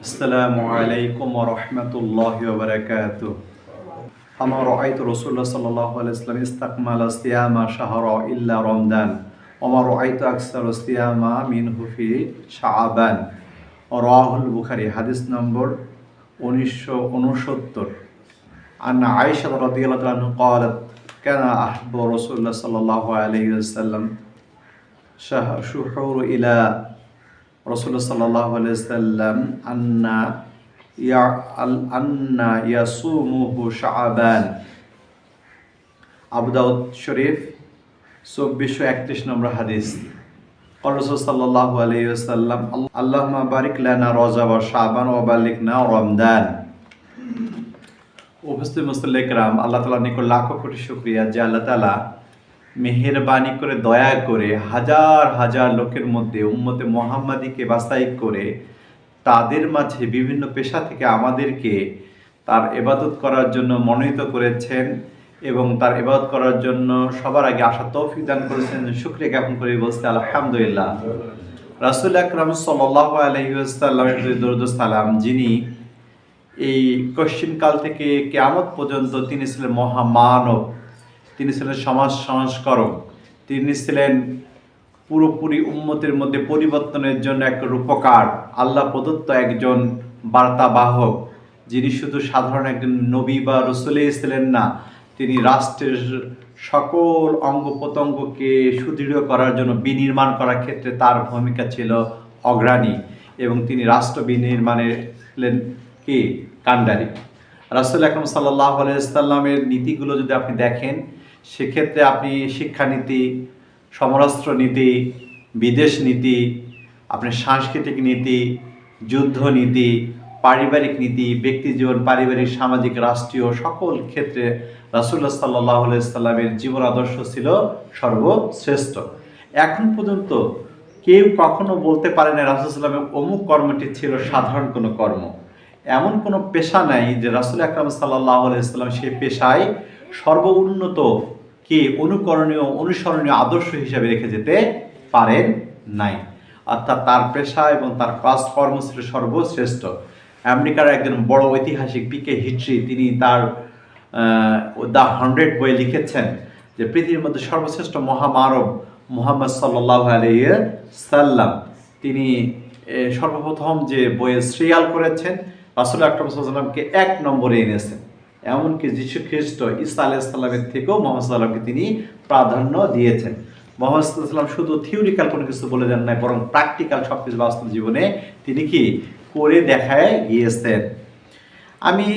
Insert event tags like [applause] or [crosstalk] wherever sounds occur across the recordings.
السلام عليكم ورحمة الله وبركاته أما رأيت رسول الله صلى الله عليه وسلم استكمل صيام شهر إلا رمضان وما رأيت أكثر صيام منه في شعبان رواه البخاري حديث نمبر 1969 أن عائشة رضي الله عنها قالت كان أحب رسول الله صلى الله عليه وسلم شه- شحور إلى সাল্লাম আন্না চব্বিশশো একত্রিশ নম্বর আল্লাহ বারিক আল্লাহ তালা নিকট লাখো কোটি শুক্রিয়া, যে আল্লাহ মেহেরবানি করে, দয়া করে হাজার হাজার লোকের মধ্যে, উম্মতে মোহাম্মদীকে বাছাই করে তাদের মাঝে বিভিন্ন পেশা থেকে আমাদেরকে তার এবাদত করার জন্য মনোনীত করেছেন এবং তার এবাদত করার জন্য সবার আগে আশা তৌফিক দান করেছেন। শুক্রিয়া জ্ঞাপন করে বলতে আলহামদুলিল্লাহ। রাসুল আকরাম সাল্লাহ আলহিউসাল্লামের দরুদ সালাম, যিনি এই কশ্চিন কাল থেকে কেয়ামত পর্যন্ত তিনি ছিলেন মহামানব। তিনি ছিলেন সমাজ সংস্করক। তিনি ছিলেন পুরোপুরি উম্মতের মধ্যে পরিবর্তনের জন্য এক রূপকার, আল্লাহ প্রদত্ত একজন বার্তাবাহক, যিনি শুধু সাধারণ একজন নবী বা রসুলেই ছিলেন না, তিনি রাষ্ট্রের সকল অঙ্গ প্রত্যঙ্গকে সুদৃঢ় করার জন্য বিনির্মাণ করার ক্ষেত্রে তার ভূমিকা ছিল অগ্রণী এবং তিনি রাষ্ট্র বিনির্মাণে ছিলেন কে? কান্ডারি রাসুল আকরম সাল্লাহ আলাইসাল্লামের নীতিগুলো যদি আপনি দেখেন সেক্ষেত্রে আপনি শিক্ষানীতি সমরাস্ত্র নীতি বিদেশ নীতি, আপনার সাংস্কৃতিক নীতি, যুদ্ধ নীতি, পারিবারিক নীতি, ব্যক্তি জীবন, পারিবারিক, সামাজিক, রাষ্ট্রীয় সকল ক্ষেত্রে রাসুল্লাহ সাল্লাহ আলাইসাল্লামের জীবন আদর্শ ছিল সর্বশ্রেষ্ঠ। এখন পর্যন্ত কেউ কখনো বলতে পারে না রাসুলসাল্লামের অমুক কর্মটি ছিল সাধারণ কোনো কর্ম। এমন কোনো পেশা নাই যে রাসুল আকরাম সাল্লাহ আলাইসাল্লাম সেই পেশায় সর্বোন্নত কে অনুকরণীয়, অনুসরণীয় আদর্শ হিসেবে রেখে যেতে পারেন নাই। অর্থাৎ তার পেশা এবং তার কাজকর্ম ছিল সর্বশ্রেষ্ঠ। আমেরিকার একজন বড় ঐতিহাসিক পিকে হিট্রি তিনি তার দ্য হান্ড্রেড বই লিখেছেন যে পৃথিবীর মধ্যে সর্বশ্রেষ্ঠ মহামানব মোহাম্মদ সাল্লাহ আলিয়া সাল্লাম। তিনি সর্বপ্রথম যে বইয়ে শ্রেয়াল করেছেন, রাসুল আকরম সাল্লামকে এক নম্বরে এনেছেন। এমনকি যীশু খ্রিস্ট ইসা আলাইসাল্লামের থেকেও মোহাম্মদ সাল্লামকে তিনি প্রাধান্য দিয়েছেন। মোহাম্মদ সাল্লাম শুধু থিওরিক্যাল কোনো কিছু বলে দেন নাই, বরং প্র্যাকটিক্যাল সব কিছু বাস্তব জীবনে তিনি কি করে দেখায় গিয়েছেন। আমি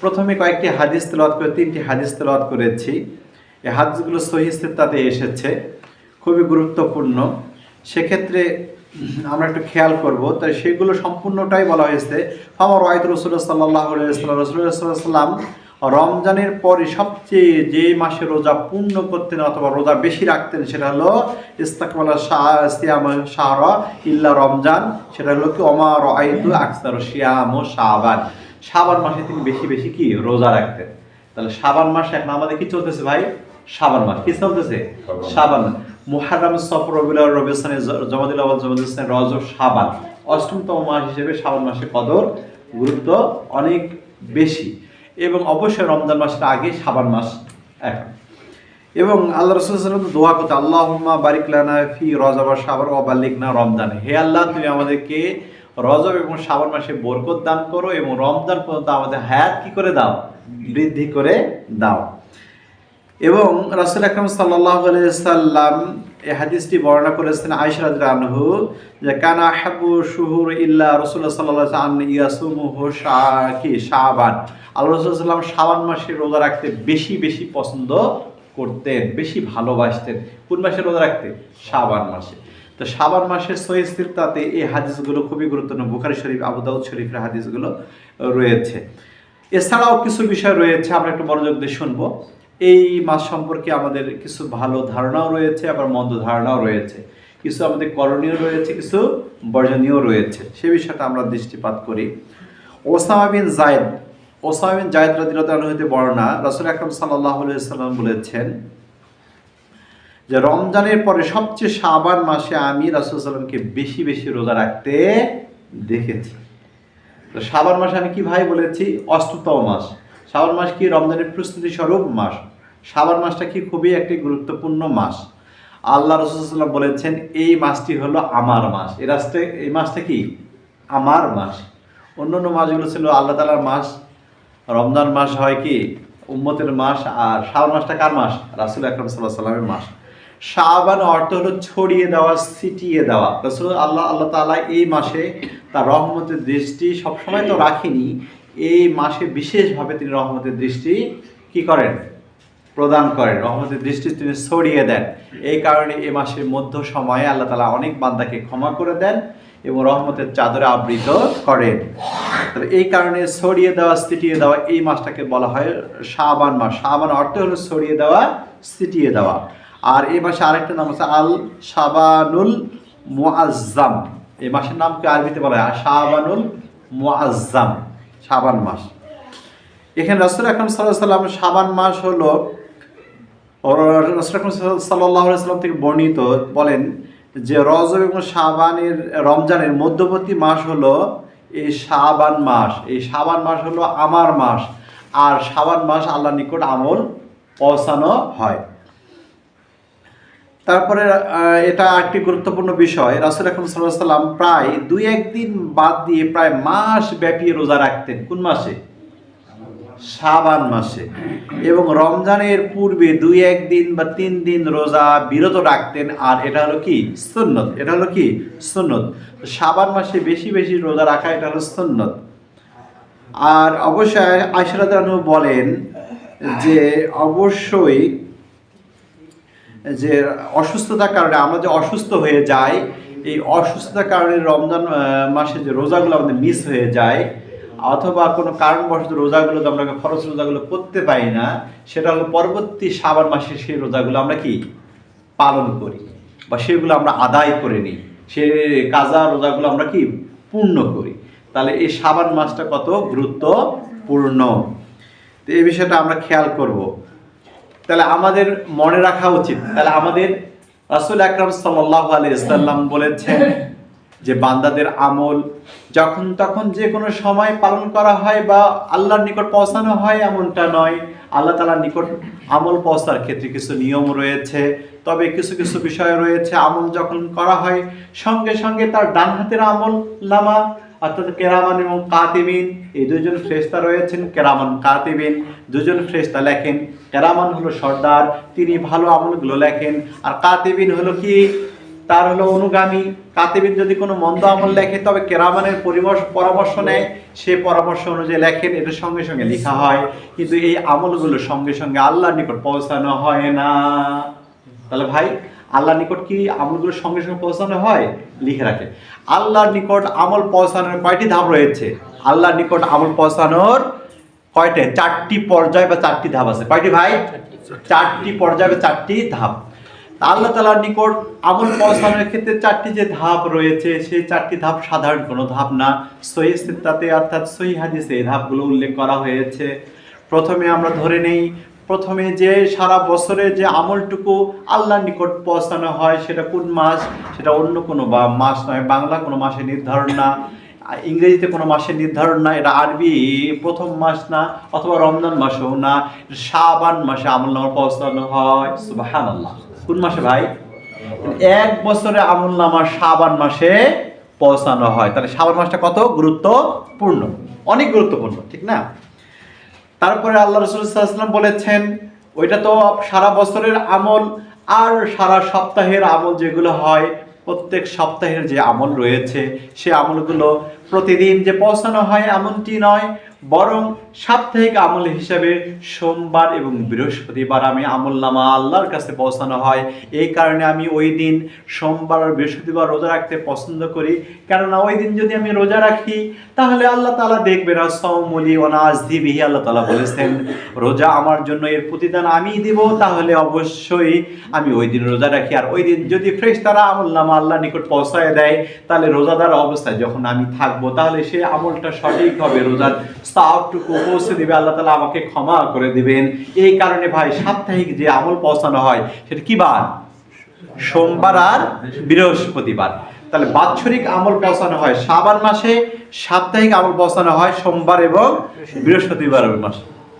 প্রথমে কয়েকটি হাদিস তেলাওয়াত করে, তিনটি হাদিস তেলাওয়াত করেছি। এই হাদিসগুলো সহি তাতে এসেছে, খুবই গুরুত্বপূর্ণ। সেক্ষেত্রে [clears throat] আমরা একটু খেয়াল করব। তাই সেগুলো সম্পূর্ণটাই বলা হয়েছে আমার ওয়াইদ রসুল্লাহ সাল্লাহ সাল্লাম রমজানের পরে সবচেয়ে যে মাসে রোজা পূর্ণ করতেন অথবা রোজা বেশি রাখতেন সেটা হলো ইস্তাকমালা সিয়াম শাহরা ইল্লা রমজান সেটা হলো কি অমার আইদু আকসার শিয়াম ও শাহবান শাবান মাসে তিনি বেশি বেশি কি রোজা রাখতেন। তাহলে শাবান মাসে এখন আমাদের কি চলতেছে ভাই? শাবান মাস। কি চলতেছে? শাবান মুহাররম সফর রবিউল রবিস্তানে জমাদিল আওয়াল জমাদিস্তানে রজব শাবান, অষ্টমতম মাস হিসেবে শাবান মাসে কদর গুরুত্ব অনেক বেশি এবং অবশ্যই রমজান মাসের আগে শাবান মাস এখন। এবং আল্লাহ রসুল দোয়া করতে আল্লাহ বারিক লানা ফি রজব সাবর অবালিক না রমজান। হে আল্লাহ, তুমি আমাদেরকে রজব এবং শ্রাবণ মাসে বরকত দান করো এবং রমজান পর্যন্ত আমাদের হায়াত কি করে দাও? বৃদ্ধি করে দাও। এবং রাসুল আকরম সাল্লাম এই হাদিসটি বর্ণনা করেছেন আয়সরাদ আনহু যে, কানা হাবু শুহুর ইল্লা রসুল্লাহ সাল্লাহ আন ইয়াসুমুহু কি শাহবান আল্লাহ রসুল্লাম শাবান মাসে রোজা রাখতে বেশি বেশি পছন্দ করতেন, বেশি ভালোবাসতেন। কোন মাসে রোজা রাখতে? শাবান মাসে। তো শাবান মাসে সহিস্থির তাতে এই হাদিসগুলো খুবই গুরুত্বপূর্ণ। বুখারি শরীফ, আবু দাউদ শরীফের হাদিসগুলো রয়েছে। এছাড়াও কিছু বিষয় রয়েছে, আমরা একটু মনোযোগ দিয়ে শুনব। এই মাস সম্পর্কে আমাদের কিছু ভালো ধারণাও রয়েছে, আবার মন্দ ধারণাও রয়েছে। কিছু আমাদের করণীয় রয়েছে, কিছু বর্জনীয় রয়েছে। সে বিষয়টা আমরা দৃষ্টিপাত করি। Osama bin Zaid, Osama bin Zaid রাদিল্লাহ হইতে বর্ণনা, রসুল আকরম সাল্লাহ সাল্লাম বলেছেন যে, রমজানের পরে সবচেয়ে সাবান মাসে আমি রাসুল সাল্লামকে বেশি বেশি রোজা রাখতে দেখেছি। তো শ্রাবণ মাস আমি কি ভাই বলেছি? অষ্টতম মাস। শ্রাবণ মাস কি রমজানের প্রস্তুতি স্বরূপ? মাস। শ্রাবণ মাসটা কি খুবই একটি গুরুত্বপূর্ণ মাস। আল্লাহ রসুল্লাহ বলেছেন, এই মাসটি হলো আমার মাস। এই রাস্তে, এই মাসটা কি? আমার মাস। অন্য অন্য মাসগুলো ছিল আল্লাহ তালার মাস। রমজান মাস হয় কি? উম্মতের মাস। আর শ্রাবণ মাসটা কার মাস? রাসুল আকরম সাল্লাহ সাল্লামের মাস। শাহবান অর্থ হলো ছড়িয়ে দেওয়া, ছিটিয়ে দেওয়া। রসুল আল্লাহ আল্লাহ তালা এই মাসে তার রহমতের দৃষ্টি সবসময় তো রাখেনি। এই মাসে বিশেষভাবে তিনি রহমতের দৃষ্টি কি করেন? প্রদান করেন। রহমতের দৃষ্টি তিনি ছড়িয়ে দেন। এই কারণে এ মাসের মধ্য সময়ে আল্লাহ তালা অনেক বান্দাকে ক্ষমা করে দেন এবং রহমতের চাদরে আবৃত করেন। তবে এই কারণে ছড়িয়ে দেওয়া, ছিটিয়ে দেওয়া এই মাসটাকে বলা হয় শাবান মাস। শাবান অর্থ হলো ছড়িয়ে দেওয়া, ছিটিয়ে দেওয়া। আর এই মাসে আরেকটা নাম আছে আল শাবানুল মুআজ্জাম। এই মাসের নামকে আরবিতে বলা হয়? শাবানুল মুআজ্জাম। শাবান মাস। এখানে রসুল আকরম সাল্লাম শাবান মাস হলো রসুল আকরম সাল্লাম থেকে বর্ণিত বলেন যে রজব এবং শাবানের, রমজানের মধ্যবর্তী মাস হলো এই শাবান মাস। এই শাবান মাস হলো আমার মাস। আর শাবান মাস আল্লাহ নিকট আমল পৌঁছানো হয়। তারপরে এটা একটি গুরুত্বপূর্ণ বিষয়। রাসুল আকরম সাল্লাম প্রায় দুই একদিন বাদ দিয়ে প্রায় মাস ব্যাপী রোজা রাখতেন। কোন মাসে? শাবান মাসে। এবং রমজানের পূর্বে দুই একদিন বা তিন দিন রোজা বিরত রাখতেন। আর এটা হলো কি? সুন্নত। এটা হলো কি? সুন্নত। শাবান মাসে বেশি বেশি রোজা রাখা, এটা হলো সুন্নত। আর অবশ্যই আয়সরাদানু বলেন যে, অবশ্যই যে অসুস্থতার কারণে আমরা যে অসুস্থ হয়ে যাই, এই অসুস্থতার কারণে রমজান মাসে যে রোজাগুলো আমাদের মিস হয়ে যায়, অথবা কোনো কারণবশত রোজাগুলো আমরা খরচ রোজাগুলো করতে পারি না, সেটা হলো পরবর্তী সাবান মাসে সেই রোজাগুলো আমরা কি? পালন করি বা সেগুলো আমরা আদায় করে নিই। সে কাজা রোজাগুলো আমরা কি? পূর্ণ করি। তাহলে এই সাবান মাসটা কত? গুরুত্বপূর্ণ। তো এই বিষয়টা আমরা খেয়াল করব। তাহলে আমাদের মনে রাখা উচিত। তাহলে আমাদের রাসুল আকরাম সাল্লাহ আলী ইসলাম বলেছেন যে, বান্দাদের আমল যখন তখন যে কোনো সময় পালন করা হয় বা আল্লাহর নিকট পৌঁছানো হয় এমনটা নয়। আল্লাহ তালার নিকট আমল পৌঁছার ক্ষেত্রে কিছু নিয়ম রয়েছে, তবে কিছু কিছু বিষয় রয়েছে। আমল যখন করা হয়, সঙ্গে সঙ্গে তার ডান হাতের আমল নামা, অর্থাৎ কেরামান এবং কাতিবিন এই দুজন ফ্রেস্তা রয়েছেন, কেরামান কাতিবিন দুজন ফ্রেস্তা লেখেন কেরামান হলো সর্দার, তিনি ভালো আমলগুলো লেখেন। আর কাতিবিন হলো কি? তার হলো অনুগামী। কাতিবিন যদি কোনো মন্দ আমল লেখে, তবে কেরামানের পরিমর্শ পরামর্শ নেয়। সে পরামর্শ অনুযায়ী লেখেন এটা সঙ্গে সঙ্গে লেখা হয়। কিন্তু এই আমলগুলো সঙ্গে সঙ্গে আল্লাহর নিকট পৌঁছানো হয় না। তাহলে ভাই, আল্লাহর নিকট কি আমলগুলো সঙ্গে সঙ্গে পৌঁছানো হয়? লিখে রাখে। আল্লাহর নিকট আমল পৌঁছানোর কয়টি ধাপ রয়েছে? আল্লাহর নিকট আমল পৌঁছানোর কয়টা? চারটি পর্যায় বা চারটি ধাপ আছে। কয়টি ভাই? চারটি পর্যায় বা চারটি ধাপ। আল্লাহ তালার নিকট আমল পৌঁছানোর ক্ষেত্রে চারটি যে ধাপ রয়েছে, সেই চারটি ধাপ সাধারণ কোনো ধাপ না। সহি সিত্তাতে অর্থাৎ সহি হাদিসে এই ধাপগুলো উল্লেখ করা হয়েছে। প্রথমে আমরা ধরে নেই, প্রথমে যে সারা বছরে যে আমলটুকু আল্লাহর নিকট পৌঁছানো হয়, সেটা কোন মাস? সেটা অন্য কোনো বা মাস নয়, বাংলা কোনো মাসে নির্ধারণ না। ইংরেজিতে কোনো মাসের নির্ধারণ না, এটা আরবি, প্রথম মাস না, অথবা রমজান মাসেও না শাবান মাসে আমল নামা পৌঁছানো হয় সুবাহান আল্লাহ কোন মাসে ভাই? এক বছরে আমল নামা শাবান মাসে পৌঁছানো হয়। তাহলে শাবান মাসটা কত? গুরুত্বপূর্ণ। অনেক গুরুত্বপূর্ণ, ঠিক না? তারপরে আল্লাহ রসুলাম বলেছেন, ওইটা তো সারা বছরের আমল, আর সারা সপ্তাহের আমল যেগুলো হয়, প্রত্যেক সপ্তাহের যে আমল রয়েছে, সে আমলগুলো প্রতিদিন যে পৌঁছানো হয় এমনটি নয়, বরং সাপ্তাহিক আমল হিসেবে সোমবার এবং বৃহস্পতিবার আমি আমল নামা আল্লাহর কাছে পৌঁছানো হয়। এই কারণে আমি ওই দিন সোমবার আর বৃহস্পতিবার রোজা রাখতে পছন্দ করি। কেননা ওই দিন যদি আমি রোজা রাখি, তাহলে আল্লাহ তালা দেখবে না সৌমলি অনাজ দিবিহি আল্লাহ তালা বলেছেন, রোজা আমার জন্য এর প্রতিদান আমি দিব, তাহলে অবশ্যই আমি ওই দিন রোজা রাখি। আর ওই দিন যদি ফ্রেশ তারা আমল নামা আল্লাহ নিকট পৌঁছায় দেয়, তাহলে রোজাদার অবস্থায় যখন আমি থাকব তাহলে সে আমলটা সঠিক হবে, রোজার সাফটুকু পৌঁছে দিবে। আল্লাহ তালা আমাকে ক্ষমা করে দিবেন। এই কারণে ভাই, সাপ্তাহিক যে আমল পৌঁছানো হয়, সেটা কি বার? সোমবার আর বৃহস্পতিবার। তাহলে বাৎসরিক আমল পৌঁছানো হয় শাবান মাসে, সাপ্তাহিক আমল পৌঁছানো হয় সোমবার এবং বৃহস্পতিবার মাস,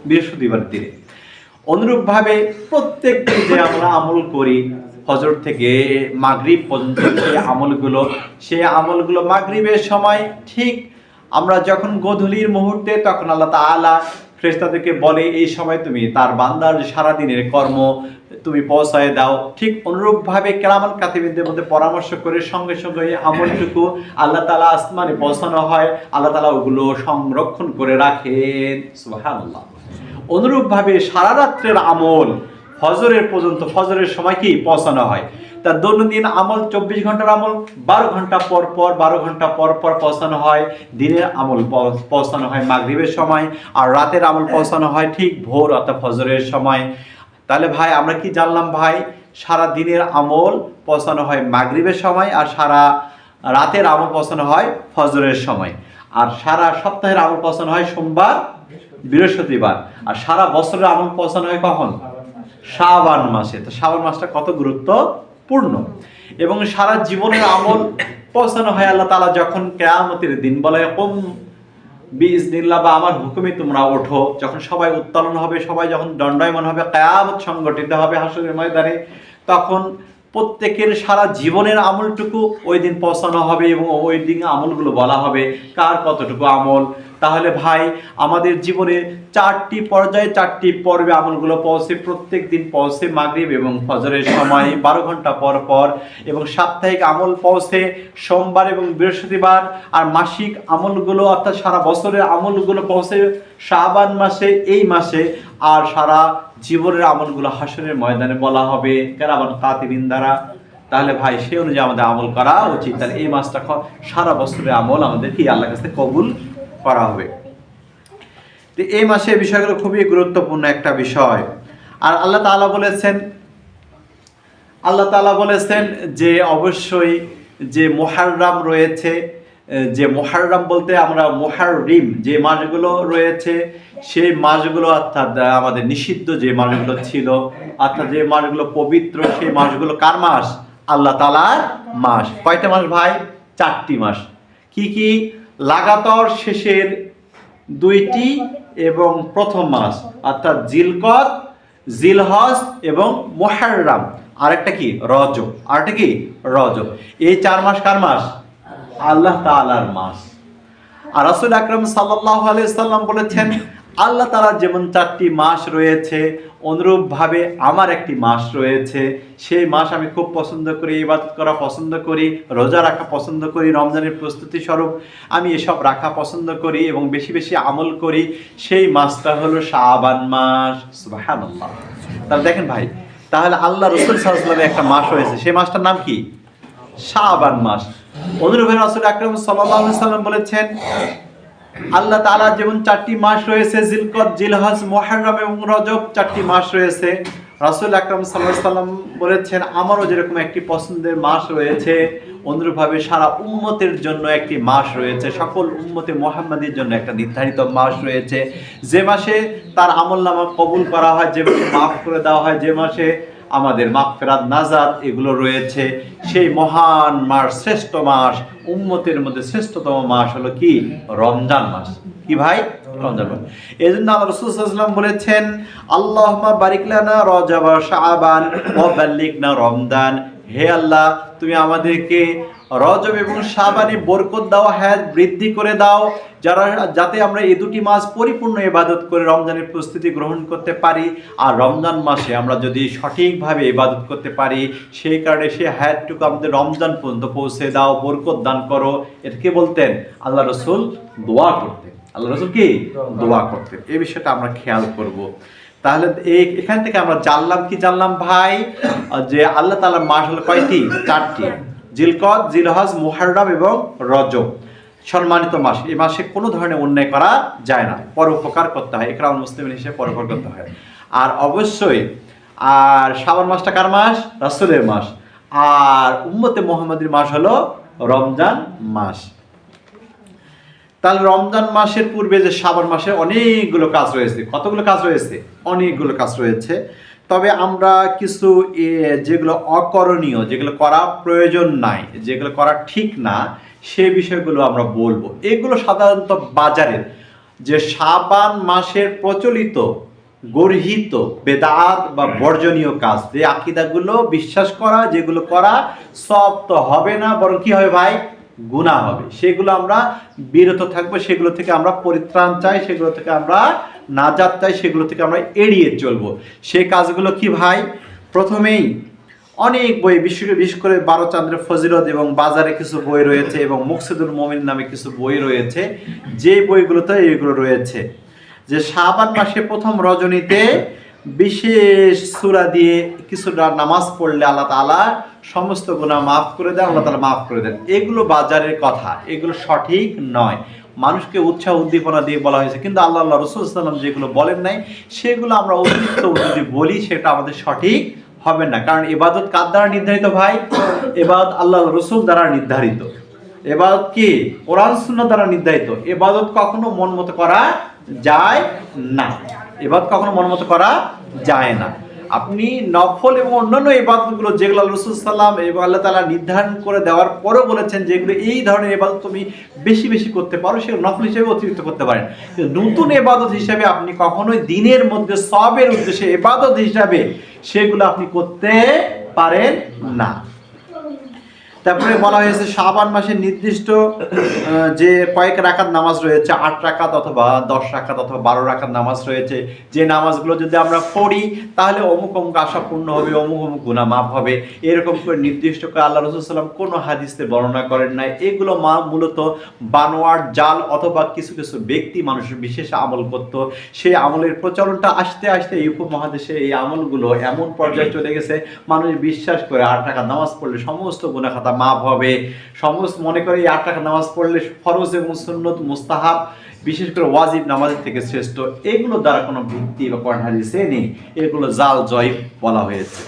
বৃহস্পতিবার দিনে। অনুরূপভাবে প্রত্যেক দিন যে আমরা আমল করি ফজর থেকে মাগরিব পর্যন্ত সেই আমলগুলো সেই আমলগুলো মাগরিবের সময় ঠিক আমরা যখন গোধূলির মুহূর্তে তখন আল্লাহ তাআলা ফেরেশতাদেরকে বলে, এই সময় তুমি তার বান্দার সারাদিনের কর্ম তুমি পৌঁছায় দাও। ঠিক অনুরূপভাবে কেরামান কাতিবিনদের মধ্যে পরামর্শ করে সঙ্গে সঙ্গে আমলটুকু আল্লাহ তালা আসমানে পৌঁছানো হয়। আল্লাহ তালা ওগুলো সংরক্ষণ করে রাখেন। সুবহানাল্লাহ। অনুরূপভাবে সারা রাত্রের আমল ফজরের পর্যন্ত ফজরের সময় কি পৌঁছানো হয়? তার দৈনন্দিন আমল চব্বিশ ঘণ্টার আমল, বারো ঘণ্টা পর পর, বারো ঘণ্টা পর পর পৌঁছানো হয়। দিনের আমল পৌঁছানো হয় মাগরিবের সময়, আর রাতের আমল পৌঁছানো হয় ঠিক ভোর অর্থাৎ ফজরের সময়। তাহলে ভাই, আমরা কি জানলাম ভাই, সারা দিনের আমল পৌঁছানো হয় মাগরিবের সময়, আর সারা রাতের আমল পৌঁছানো হয় ফজরের সময়। আর সারা সপ্তাহের আমল পৌঁছানো হয় সোমবার বৃহস্পতিবার। আর সারা বছরের আমল পৌঁছানো হয় কখন? শাবান মাসে। তো শাবান মাসটা কত গুরুত্বপূর্ণ? এবং সারা জীবনের আমল পৌঁছানো হয় আল্লাহ তাআলা যখন কেয়ামতের দিন বলে, কম বিজনিল্লাহ বা আমার হুকুমে তোমরা ওঠো। যখন সবাই উত্তোলন হবে, সবাই যখন দণ্ডায়মান হবে, কেয়ামত সংগঠিত হবে হাসরের ময়দানে, তখন প্রত্যেকের সারা জীবনের আমলটুকু ওই দিন পৌঁছানো হবে এবং ওই দিন আমলগুলো বলা হবে। কার কতটুকু আমল? তাহলে ভাই, আমাদের জীবনে চারটি পর্যায়ে চারটি পর্বে আমলগুলো পৌঁছে, প্রত্যেক দিন পৌঁছে মাগরিব এবং ফজরের সময়, বারো ঘণ্টা পর পর এবং সাপ্তাহিক আমল পৌঁছে সোমবার এবং বৃহস্পতিবার আর মাসিক আমলগুলো অর্থাৎ সারা বছরের আমলগুলো পৌঁছে শাবান মাসে, এই মাসে আর সারা জীবনের আমলগুলো হাসনের ময়দানে বলা হবে। কেন কেরাবান কাতিবিন দ্বারা। তাহলে ভাই সে অনুযায়ী আমাদের আমল করা উচিত। তাহলে এই মাসটা সারা বছরের আমল আমাদের কি আল্লাহ কাছে কবুল করা হবে। তো এই মাসে বিষয়গুলো খুবই গুরুত্বপূর্ণ একটা বিষয়। আর আল্লাহ তাআলা বলেছেন, আল্লাহ তাআলা বলেছেন যে অবশ্যই যে মোহাররাম রয়েছে, যে মোহাররাম বলতে আমরা মোহাররিম যে মাসগুলো রয়েছে, সেই মাসগুলো অর্থাৎ আমাদের নিষিদ্ধ যে মাসগুলো ছিল, অর্থাৎ যে মাসগুলো পবিত্র, সেই মাসগুলো কার মাস? আল্লাহ তালার মাস। কয়টা মাস ভাই? চারটি মাস। কি কি? লাগাতর শেষের দুইটি এবং প্রথম মাস, অর্থাৎ জিলকত জিলহজ এবং মোহাররাম। আরেকটা কি? রজ আরেকটা কি? রজ এই চার মাস কার মাস? আল্লাহ তালার মাস। আর রাসুল আকরম সাল্লাহ আলাইহি সাল্লাম বলেছেন আল্লাহ তাআলার যেমন চারটি মাস রয়েছে, অনুরূপভাবে আমার একটি মাস রয়েছে। সেই মাস আমি খুব পছন্দ করি, ইবাদত করা পছন্দ করি, রোজা রাখা পছন্দ করি, রমজানের প্রস্তুতি স্বরূপ আমি এসব রাখা পছন্দ করি এবং বেশি বেশি আমল করি। সেই মাসটা হলো শাবান মাস। সুবহানাল্লাহ। তাহলে দেখেন ভাই, তাহলে আল্লাহ রসুল সাল্লামের একটা মাস রয়েছে। সেই মাসটার নাম কি? শাবান মাস। অনুরূপে রাসূল আকরাম আলাইহি সাল্লাম বলেছেন আল্লাহ তাআলা যেমন চারটি মাস রয়েছে, জিলকত, জিলহজ, মুহররম এবং রজব চারটি মাস রয়েছে। রাসূল আকরাম সাল্লাম বলেছেন, আমারও যেরকম একটি পছন্দের মাস রয়েছে, অনুরূপভাবে সারা উম্মতের জন্য একটি মাস রয়েছে, সকল উম্মতে মোহাম্মদের জন্য একটা নির্ধারিত মাস রয়েছে। যে মাসে তার আমল নামা কবুল করা হয়, যে মাসে মাফ করে দেওয়া হয়, যে মাসে আমাদের মাগফেরাত নাজাদ এগুলো রয়েছে। সেই মহান মাস, শ্রেষ্ঠ মাস, উম্মতের মধ্যে শ্রেষ্ঠতম মাস হলো কি? রমজান মাস। কি ভাই? রমজান মাস। এই জন্য আল্লাহ রসুল সাল্লাম বলেছেন আল্লাহ বারিকলানা রজাবা শাহবান ও বাল্লিকনা রমজান। হে আল্লাহ, তুমি আমাদেরকে রজব এবং শাবানে বরকত দাও হ্যাঁ বৃদ্ধি করে দাও, যারা যাতে আমরা এই দুটি মাস পরিপূর্ণ ইবাদত করে রমজানের প্রস্তুতি গ্রহণ করতে পারি। আর রমজান মাসে আমরা যদি সঠিকভাবে ইবাদত করতে পারি, সেই কারণে সে হায়াতটুকু আমাদের রমজান পর্যন্ত পৌঁছে দাও, বরকত দান করো। এটা কে বলতেন? আল্লাহ রসুল দোয়া করতেন। আল্লাহ রসুল কি? দোয়া করতেন। এই বিষয়টা আমরা খেয়াল করব। তাহলে এই এখান থেকে আমরা জানলাম কি জানলাম ভাই? যে আল্লাহ তাআলার মাস হলো কয়টি? চারটি। জিলকত জিলহজ, মুহাররম এবং রজব। সম্মানিত মাস, এই মাসে কোনো ধরনের অন্যায় করা যায় না। পরোপকার করতে হয় একরাম মুসলিম হিসেবে পরোপকার করতে হয়। আর অবশ্যই, আর শ্রাবণ মাসটা কার মাস? রাসূলের মাস। আর উম্মতে মোহাম্মদের মাস হলো রমজান মাস। তাহলে রমজান মাসের পূর্বে যে শ্রাবণ মাসে অনেকগুলো কাজ রয়েছে। কতগুলো কাজ রয়েছে? অনেকগুলো কাজ রয়েছে। তবে আমরা কিছু যেগুলো অকরণীয় যেগুলো করা প্রয়োজন নাই যেগুলো করা ঠিক না সে বিষয়গুলো আমরা বলব। এগুলো সাধারণত বাজারের যে সাবান মাসের প্রচলিত গর্হিত বেদাত বা বর্জনীয় কাজ যে আকিদাগুলো বিশ্বাস করা যেগুলো করা সব তো হবে না বরং কি হবে ভাই? গুণা হবে। সেগুলো আমরা বিরত থাকব, সেগুলো থেকে আমরা পরিত্রাণ চাই, সেগুলো থেকে আমরা নাজাত চাই, সেগুলো থেকে আমরা এড়িয়ে চলবো। সেই কাজগুলো কি ভাই? প্রথমেই অনেক বই বিশ্ব বিশেষ করে বারো চান্দ্রের ফজিলত এবং বাজারে কিছু বই রয়েছে এবং মুকসিদুল মমিন নামে কিছু বই রয়েছে, যে বইগুলোতে এইগুলো রয়েছে। যে শাবান মাসে প্রথম রজনীতে বিশেষ সূরা দিয়ে কিছুটা নামাজ পড়লে আল্লাহ তাআলা সমস্ত গুনাহ মাফ করে দেন, আল্লাহ তাআলা মাফ করে দেন। এগুলো বাজারের কথা, এগুলো সঠিক নয়। মানুষকে উৎসাহ উদ্দীপনা দিয়ে বলা হয়েছে, কিন্তু আল্লাহ আল্লাহ রসুল সাল্লাম যেগুলো বলেন নাই, সেগুলো আমরা অতিরিক্ত যদি বলি, সেটা আমাদের সঠিক হবে না। কারণ এবাদত কার দ্বারা নির্ধারিত ভাই? এবাদত আল্লাহ রসুল দ্বারা নির্ধারিত। এবাদত কি? কোরআন শূন্য দ্বারা নির্ধারিত। এবাদত কখনো মন মতো করা যায় না। এবাদত কখনো মন মতো করা যায় না। আপনি নফল এবং অন্যান্য ইবাদতগুলো যেগুলো রসুল সাল্লাম এবং আল্লাহ তালা নির্ধারণ করে দেওয়ার পরেও বলেছেন যেগুলো এই ধরনের ইবাদত তুমি বেশি বেশি করতে পারো, সেগুলো নফল হিসেবে অতিরিক্ত করতে পারেন। নতুন এবাদত হিসাবে আপনি কখনোই দিনের মধ্যে সবের উদ্দেশ্যে এবাদত হিসাবে সেগুলো আপনি করতে পারেন না। তারপরে বলা হয়েছে শাবান মাসের নির্দিষ্ট যে কয়েক রাকাত নামাজ রয়েছে, আট রাকাত অথবা দশ রাকাত অথবা বারো রাকাত নামাজ রয়েছে, যে নামাজগুলো যদি আমরা পড়ি, তাহলে অমুক অমুক আশা পূর্ণ হবে, অমুক অমুক গুণা মাপ হবে। এরকম করে নির্দিষ্ট করে আল্লাহ রসুল সাল্লাম কোনো হাদিসে বর্ণনা করেন নাই। এগুলো মা মূলত বানোয়ার জাল অথবা কিছু কিছু ব্যক্তি মানুষের বিশেষ আমল করত। সেই আমলের প্রচলনটা আসতে আসতে এই উপমহাদেশে এই আমলগুলো এমন পর্যায়ে চলে গেছে, মানুষ বিশ্বাস করে আট টাকা নামাজ পড়লে সমস্ত গুণা খাতা মাপ হবে। সমস্ত মনে করে এই আট টাকা নামাজ পড়লে ফরজ এবং সুন্নত মুস্তাহাব, বিশেষ করে ওয়াজিব নামাজের থেকে শ্রেষ্ঠ, এগুলো দ্বারা কোনো ভিত্তি বা কোরআন হাদিসে নেই। এগুলো জাল জয় বলা হয়েছে।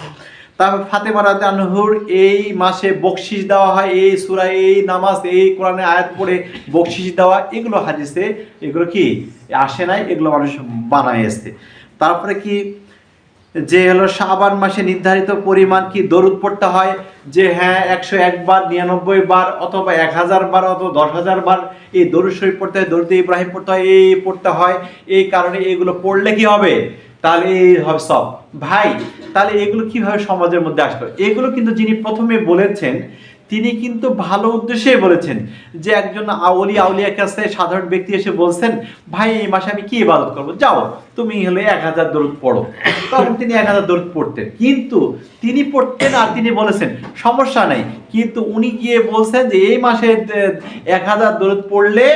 তারপর ফাতেমা রাতে আনহুর এই মাসে বকশিস দেওয়া হয়, এই সুরা, এই নামাজ, এই কোরআনে আয়াত পড়ে বকশিস দেওয়া, এগুলো হাদিসে, এগুলো কি আসে নাই, এগুলো মানুষ বানায় এসছে। তারপরে কি যে হলো শাবান মাসে নির্ধারিত পরিমাণ কি দরুদ পড়তে হয়? যে হ্যাঁ একশো একবার নিরানব্বই বার, অথবা এক হাজার বার, অথবা দশ হাজার বার এই দরুদ শরীফ পড়তে হয়, দরুদ ইব্রাহিম পড়তে হয়, এই পড়তে হয়। এই কারণে এগুলো পড়লে কি হবে? তাহলে এই হবে সব। ভাই, তাহলে এগুলো কীভাবে সমাজের মধ্যে আসলো? এগুলো কিন্তু যিনি প্রথমে বলেছেন তিনি কিন্তু ভালো উদ্দেশ্যে বলেছেন যে একজন আউলি আউলিয়া কাছে সাধারণ ব্যক্তি এসে বলছেন, ভাই, এই মাসে আমি কি ইবাদত করব? যাও, তুমি হলে এক হাজার দরুদ পড়ো। তখন তিনি এক হাজার দরুদ পড়তেন। কিন্তু তিনি পড়তেন আর তিনি বলেছেন, সমস্যা নাই। কিন্তু উনি গিয়ে বলছেন যে, এই মাসে এক হাজার দরুদ পড়লে,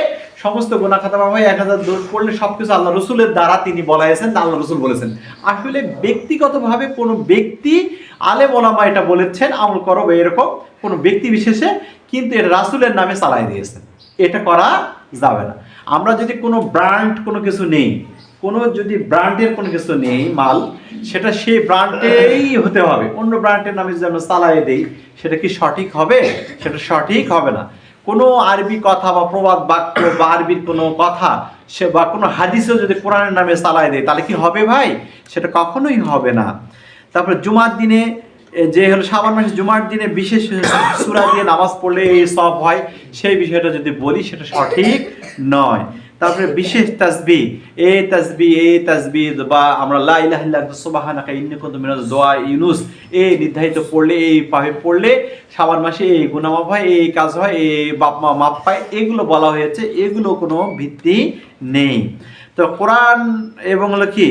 সমস্ত গোনা খাতা হয় এক হাজার দরুদ পড়লে সবকিছু আল্লাহ রসুলের দ্বারা তিনি বলাইছেন আল্লাহ রসুল বলেছেন। আসলে ব্যক্তিগতভাবে কোনো ব্যক্তি আলেম ওলামা এটা বলেছেন, আমল করো বা এরকম কোনো ব্যক্তি বিশেষে, কিন্তু এটা রাসুলের নামে চালাই দিয়েছেন। এটা করা যাবে না। আমরা যদি কোনো ব্র্যান্ড কোনো কিছু নেই, কোনো যদি ব্র্যান্ডের কোনো কিছু নেই, মাল, সেটা সেই ব্র্যান্ডেই হতে হবে। অন্য ব্র্যান্ডের নামে যদি আমরা চালাই দেই, সেটা কি সঠিক হবে? সেটা সঠিক হবে না। কোনো আরবি কথা বা প্রবাদ বাক্য বা আরবির কোনো কথা, সে বা কোনো হাদিসও যদি কোরআনের নামে চালাই দেয়, তাহলে কি হবে ভাই? সেটা কখনোই হবে না। তারপরে জুমার দিনে যে হলো সাবান মাসে জুমার দিনে বিশেষ [coughs] সূরা দিয়ে নামাজ পড়লে এই সব হয়, সেই বিষয়টা যদি বলি, সেটা সঠিক নয়। তারপরে বিশেষ তাসবি এই তাসবি এই তাসবি, বা আমরা সুবহানাকা কুনতু মিনাজ দোয়া ইউনুস, এ নির্ধারিত পড়লে এই পাবে পড়লে সাবান মাসে এই গুনাহ মাপ হয় এই কাজ হয় এই বাপ মা মাপ পায়, এগুলো বলা হয়েছে, এগুলো কোনো ভিত্তি নেই। তো কোরআন এবং হলো কি?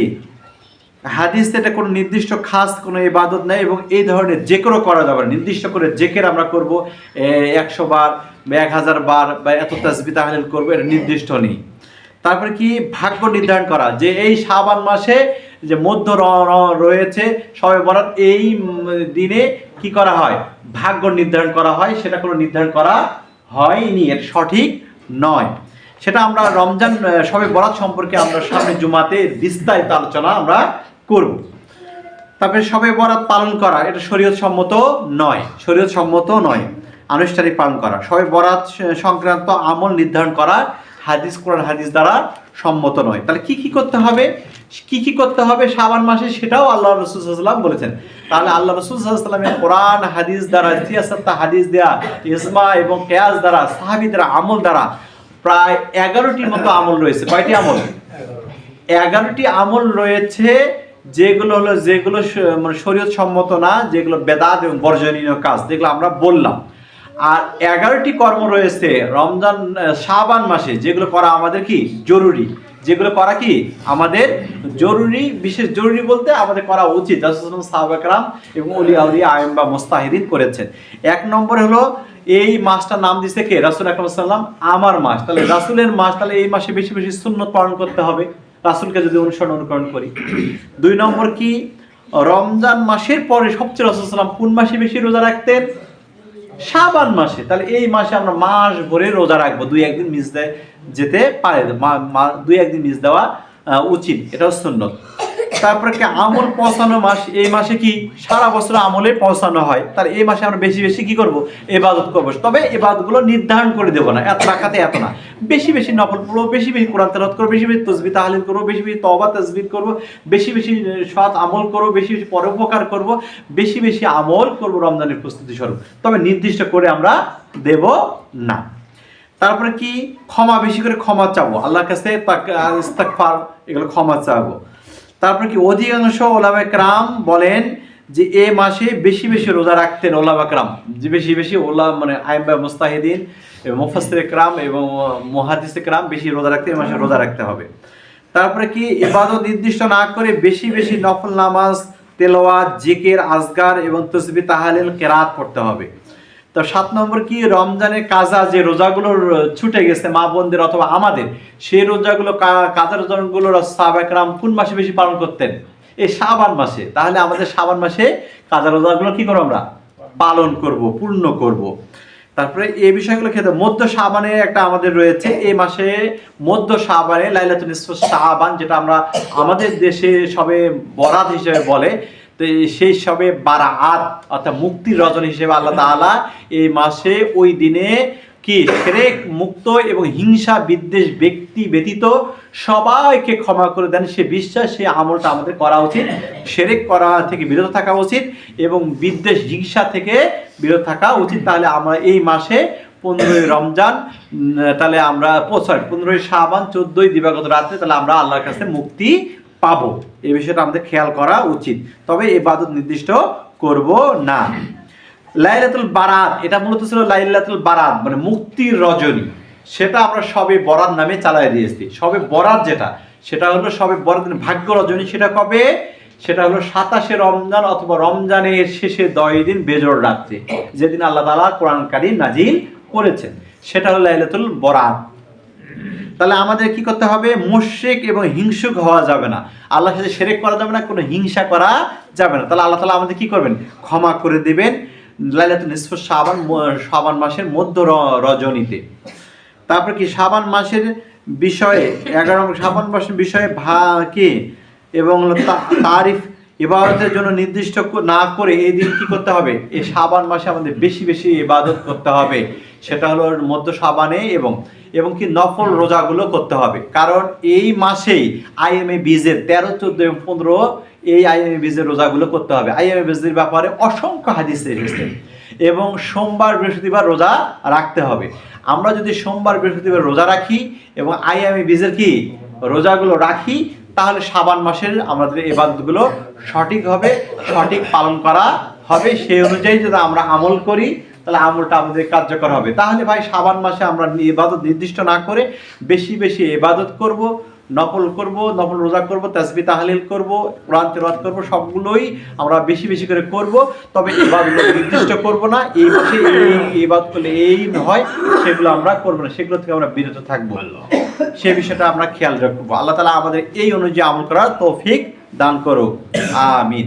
হাদিস এটা কোনো নির্দিষ্ট খাস কোনো ইবাদত নেই এবং এই ধরনের যে কোনো করা যাবে। নির্দিষ্ট করে জেকের আমরা করব একশো বার বা এক হাজার বার বা এত তাসবি তাহলিল করব, এটা নির্দিষ্ট নেই। তারপরে কি ভাগ্য নির্ধারণ করা? যে এই শাবান মাসে যে মধ্য রয়েছে, সবে বরাত এই দিনে কি করা হয়? ভাগ্য নির্ধারণ করা হয়, সেটা কোনো নির্ধারণ করা হয়নি, এটা সঠিক নয়। সেটা আমরা রমজান সবে বরাত সম্পর্কে আমরা সামনে জুমাতে বিস্তারিত আলোচনা আমরা করব। তারপরে সবে বরাত পালন করা, এটা শরীয়ত সম্মত নয়, শরীয়ত সম্মত নয়, আনুষ্ঠানিক পালন করা। সবে বরাত সংক্রান্ত আমল নির্ধারণ করা হাদিস, কোরআন, হাদিস দ্বারা সম্মত নয়। তাহলে কি কি করতে হবে? কি কি করতে হবে শাবান মাসে সেটাও আল্লাহ রসুলাম বলেছেন। তাহলে আল্লাহ রসুলামের কোরআন, হাদিস দ্বারা, সিয়াসত্তা হাদিস দেয়া ইসমা এবং কেয়াস দ্বারা, সাহাবি দ্বারা, আমল দ্বারা প্রায় এগারোটির মতো আমল রয়েছে। কয়টি আমল? এগারোটি আমল রয়েছে যেগুলো হলো, যেগুলো মানে শরীয়ত সম্মত না, যেগুলো বেদাত এবং বর্জনীয় কাজ, যেগুলো আমরা বললাম। আর এগারোটি কর্ম রয়েছে, রমজান শাবান মাসে, যেগুলো করা আমাদের কি? জরুরি। যেগুলো করা কি? আমাদের জরুরি, বিশেষ জরুরি বলতে আমাদের করা উচিত। সাহাবাকরাম এবং অলি আয়ম বা মোস্তাহিদিন করেছেন। এক নম্বর হলো, এই মাসটার নাম দিছে কে? রাসুল আকরম আমার মাস। তাহলে রাসুলের মাস, তাহলে এই মাসে বেশি বেশি সুন্নত পালন করতে হবে। রাসুলকে যদি অনুসরণ অনুকরণ করি। দুই নম্বর কি? রমজান মাসের পরে সবচেয়ে রসুলাম কোন মাসে বেশি রোজা রাখতেন? শাবান মাসে। তাহলে এই মাসে আমরা মাস ভরে রোজা রাখব। দুই একদিন মিস দেয় যেতে পারে। দুই একদিন মিস দেওয়া উচিত। এটাও সুন্নত। তারপরে কি আমল পৌঁছানো মাস, এই মাসে কি সারা বছর আমলে পৌঁছানো হয়? তাহলে এই মাসে আমরা বেশি বেশি কি করব? এবাদত করব। তবে এবাদতগুলো নির্ধারণ করে দেবো না, এত রাখাতে এত না। বেশি বেশি নফল পড়ব, বেশি বেশি কোরআন তেলাওয়াত করব, বেশি বেশি তসবি, তাহলিল করব, বেশি বেশি তওবা তাসবির করব, বেশি বেশি সৎ আমল করব, বেশি বেশি পরোপকার করব, বেশি বেশি আমল করব রমজানের প্রস্তুতি স্বরূপ। তবে নির্দিষ্ট করে আমরা দেব না। তারপরে কি? ক্ষমা, বেশি করে ক্ষমা চাবো। আল্লাহর কাছে তাক- এগুলো ক্ষমা চাবো। তারপরে কি অধিকাংশ ওলামা ক্রাম বলেন যে এ মাসে বেশি বেশি রোজা রাখতেন ওলামা ক্রাম যে বেশি বেশি ওলা মানে আইম্বা মুস্তাহিদিন এবং মুফাসসির ক্রাম এবং মুহাদ্দিস ক্রাম বেশি রোজা রাখতে এ মাসে রোজা রাখতে হবে। তারপরে কি ইবাদত নির্দিষ্ট না করে বেশি বেশি নফল নামাজ, তেলাওয়াত, জিকের, আজগার এবং তসবি তাহালিল, কেরাত পড়তে হবে। তো সাত নম্বর কি? রমজানের কাজা যে রোজাগুলো ছুটে গেছে মা বোনদের অথবা আমাদের, সেই রোজাগুলো কাজা রোজাগুলো সাহাবাকরাম কোন মাসে বেশি পালন করতেন? এই সাবান মাসে। তাহলে আমাদের সাবান মাসে কাজা রোজাগুলো কি করব আমরা? পালন করব, পূর্ণ করব। তারপরে এই বিষয়গুলো খেতে মধ্য সাবানে একটা আমাদের রয়েছে, এই মাসে মধ্য সাবানে লাইলাতুল নিসফ সাবান যেটা আমরা আমাদের দেশে সবে বরাত হিসেবে বলে। তো সেই সবে বারা আত অর্থাৎ মুক্তির রজন হিসেবে আল্লাহ তাআলা এই মাসে ওই দিনে কি সেরেক মুক্ত এবং হিংসা বিদ্বেষ ব্যক্তি ব্যতীত সবাইকে ক্ষমা করে দেন। সে বিশ্বাস, সে আমলটা আমাদের করা উচিত। সেরেক করা থেকে বিরত থাকা উচিত এবং বিদ্বেষ, হিংসা থেকে বিরত থাকা উচিত। তাহলে আমরা এই মাসে পনেরোই রমজান তাহলে আমরা সরি পনেরোই শাবান, চোদ্দই দিবাগত রাত্রে তাহলে আমরা আল্লাহর কাছে মুক্তি পাবো। এই বিষয়টা আমাদের খেয়াল করা উচিত। তবে এবাদত নির্দিষ্ট করব না। লাইলাতুল বারাত, এটা মূলত ছিল লাইলাতুল বারাত মানে মুক্তির রজনী। সেটা আমরা সবে বরাত নামে চালাই দিয়েছি। সবে বরাত যেটা, সেটা হলো সবে বরাত ভাগ্য রজনী। সেটা কবে? সেটা হলো সাতাশে রমজান অথবা রমজানের শেষে দশ দিন বেজর রাত্রে। যেদিন আল্লাহ তাআলা কোরআন কারীম নাজিল করেছেন। সেটা হলো লাইলাতুল বরাত। তাহলে আমাদের কি করতে হবে? মুশরিক এবং হিংসুক হওয়া যাবে না। আল্লাহর সাথে সেরেক করা যাবে না, কোনো হিংসা করা যাবে না। তাহলে আল্লাহ তালা আমাদের কি করবেন? ক্ষমা করে দেবেন লাইলাতুল নিসফ শাবান, ম- শাবান মাসের মধ্য রজনীতে। তারপর কি শাবান মাসের বিষয়ে, এগারো শাবান মাসের বিষয়ে ভা, কি? এবং তারিফ, ইবাদতের জন্য নির্দিষ্ট না করে এই দিন কি করতে হবে? এই শাবান মাসে আমাদের বেশি বেশি ইবাদত করতে হবে। সেটা হলো মধ্য শাবানে এবং এবং কি নফল রোজাগুলো করতে হবে। কারণ এই মাসেই আইএমএ বীজের তেরো চোদ্দ এবং পনেরো এই আইএমএ বীজের রোজাগুলো করতে হবে। আইএমএ বীজের ব্যাপারে অসংখ্য হাদিস এসেছে। এবং সোমবার বৃহস্পতিবার রোজা রাখতে হবে। আমরা যদি সোমবার বৃহস্পতিবার রোজা রাখি এবং আইএমএ বীজের কি রোজাগুলো রাখি তাহলে সাবান মাসের আমাদের এবাদতগুলো সঠিক হবে সঠিক পালন করা হবে। সেই অনুযায়ী যদি আমরা আমল করি তাহলে আমলটা আমাদের কার্যকর হবে। তাহলে ভাই, সাবান মাসে আমরা ইবাদত নির্দিষ্ট না করে বেশি বেশি ইবাদত করব, নফল করব, নফল রোজা করব, তাসবি, তাহলিল করব, কোরআন তেলাওয়াত করব, সবগুলোই আমরা বেশি বেশি করে করব। তবে ইবাদতগুলো নির্দিষ্ট করব না, এই মাসে এই ইবাদত করলে এই হয়, সেগুলো আমরা করব না, সেগুলো থেকে আমরা বিরত থাকব। সেই বিষয়টা আমরা খেয়াল রাখব। আল্লাহ তালা আমাদের এই অনুযায়ী আমল করার তৌফিক দান করুক। আমিন।